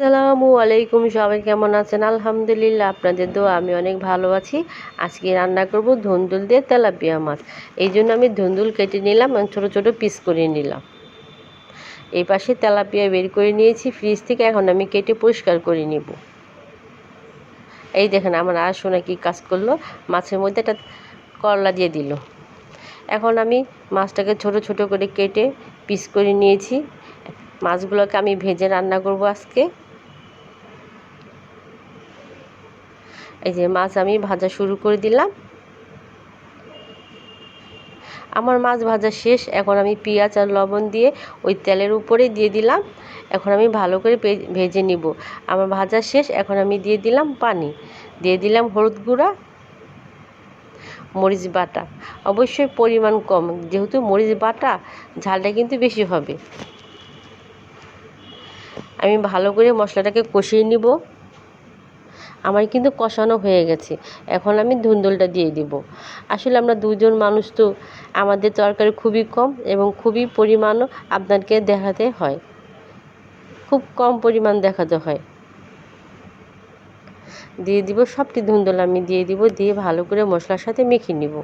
আসসালামু আলাইকুম, সবাই কেমন আছেন? আলহামদুলিল্লাহ, আপনাদের দোয়া, আমি অনেক ভালো আছি। আজকে রান্না করব ধুন্দুল দিয়ে তেলাপিয়া মাছ। এই জন্য আমি ধুন্দুল কেটে নিলাম ছোটো ছোটো পিস করে নিলাম। এই পাশে তেলাপিয়া বের করে নিয়েছি ফ্রিজ থেকে এখন আমি কেটে পরিষ্কার করে নিব। এই দেখেন, আমার আর শোনা কি কাজ করল? মাছের মধ্যে একটা করলা দিয়ে দিল। এখন আমি মাছটাকে ছোট ছোট করে কেটে পিস করে নিয়েছি। মাছগুলোকে আমি ভেজে রান্না করব আজকে। এই যে মাছ আমি ভাজা শুরু করে দিলাম। আমার মাছ ভাজা শেষ, এখন আমি পেঁয়াজ আর লবণ দিয়ে ওই তেলের উপরে দিয়ে দিলাম। এখন আমি ভালো করে ভেজে নিব। আমার ভাজা শেষ, এখন আমি দিয়ে দিলাম পানি। দিয়ে দিলাম হলুদ গুঁড়া, মরিচ বাটা। অবশ্যই পরিমাণ কম, যেহেতু মরিচ বাটা ঝালটা কিন্তু বেশি হবে। আমি ভালো করে মশলাটাকে কষিয়ে নিব। আমার কিন্তু কষানো হয়ে গেছে। এখন আমি ধুন্দুলটা দিয়ে দিব। আসলে আমরা দুজন মানুষ তো আমাদের তরকারি খুবই কম এবং খুবই পরিমাণও আপনাকে দেখাতে হয়। খুব কম পরিমাণ দেখাতে হয়। দিয়ে দিব সবটি ধুন্দুল আমি দিয়ে দিব, দিয়ে ভালো করে মশলার সাথে মেখে নিব।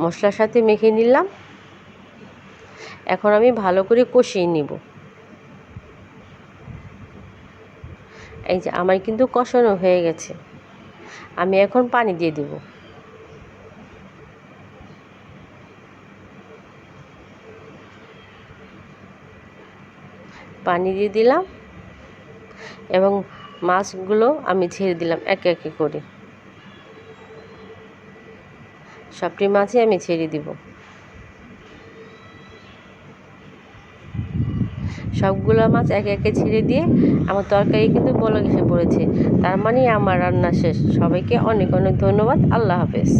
মশলার সাথে মেখে নিলাম। এখন আমি ভালো করে কষিয়ে নিব। এই যে আমার কিন্তু কষানো হয়ে গেছে। আমি এখন পানি দিয়ে দেব। পানি দিয়ে দিলাম এবং মাছগুলো আমি ছেড়ে দিলাম একে একে করে। সবটি মাছই আমি ছেড়ে দিব। সবগুলো মাছ একে একে ছেড়ে দিয়ে আমার তরকারি কিন্তু বলক এসে পড়েছে। তার মানে আমার রান্না শেষ। সবাইকে অনেক অনেক ধন্যবাদ। আল্লাহ হাফেজ।